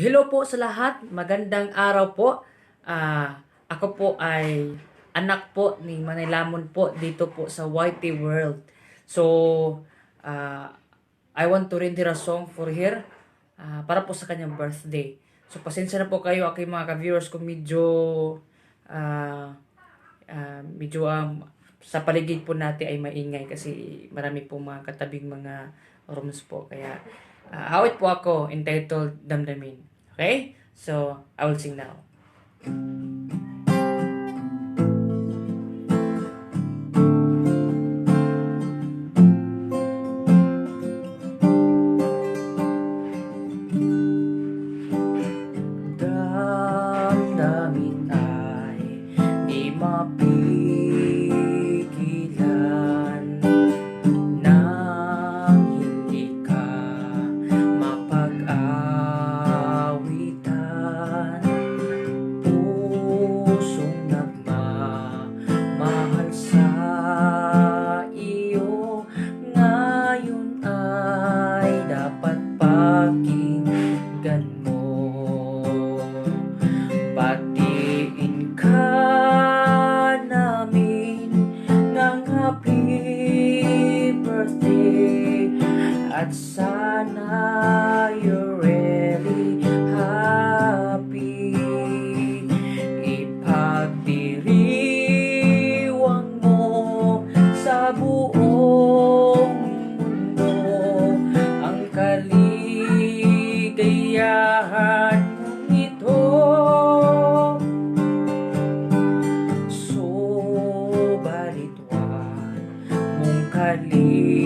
Hello po sa lahat. Magandang araw po. Ah, ako po ay anak po ni Manilamon po dito po sa YT World. So, ah, I want to read her a song for her ah, para po sa kanyang birthday. So, pasensya na po kayo aking mga ka-viewers kung medyo ah, ah, medyo um, sa paligid po natin ay maingay kasi marami po mga katabing mga rooms po. Kaya, ah, awit po ako entitled Damdamin. Okay? So, I will sing now. badly.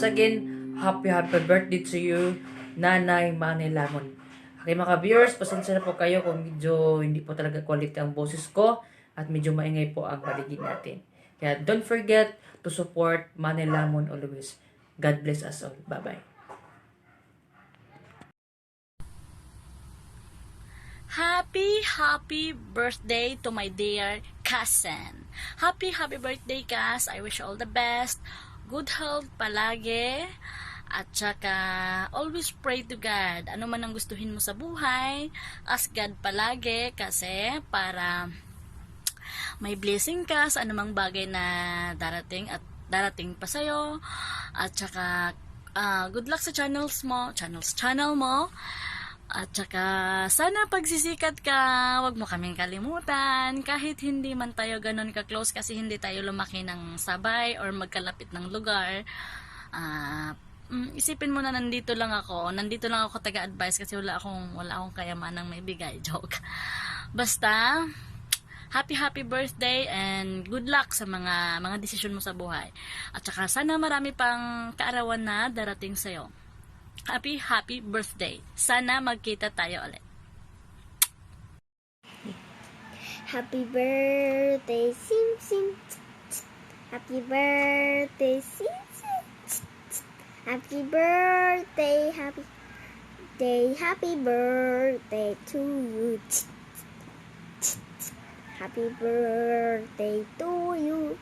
Once again, happy happy birthday to you, Nanay Manny Lamon. Okay mga viewers, pasensya na po kayo kung medyo hindi po talaga quality ang boses ko at medyo maingay po ang paligid natin. Kaya don't forget to support Manny Lamon always. God bless us all. Bye-bye. Happy, happy birthday to my dear cousin. Happy, happy birthday, Cas. I wish you all the best. Good health palagi. At saka, always pray to God. Ano man ang gustuhin mo sa buhay, ask God palagi kasi para may blessing ka sa anumang bagay na darating at darating pa sa'yo. At saka, ah, good luck sa channels mo, channels, channel mo. At saka, sana pagsisikat ka, wag mo kaming kalimutan. Kahit hindi man tayo ganun ka-close kasi hindi tayo lumaki ng sabay or magkalapit ng lugar. Mm, isipin mo na nandito lang ako. Nandito lang ako taga-advise kasi wala akong, wala akong kayamanang may bigay. Joke. Basta, happy happy birthday and good luck sa mga mga desisyon mo sa buhay. At saka sana marami pang kaarawan na darating sa'yo. Happy, happy birthday. Sana magkita tayo ulit. Happy birthday, Sim Sim. Happy birthday, Sim Sim. happy birthday, happy day, happy birthday to you. Happy birthday to you.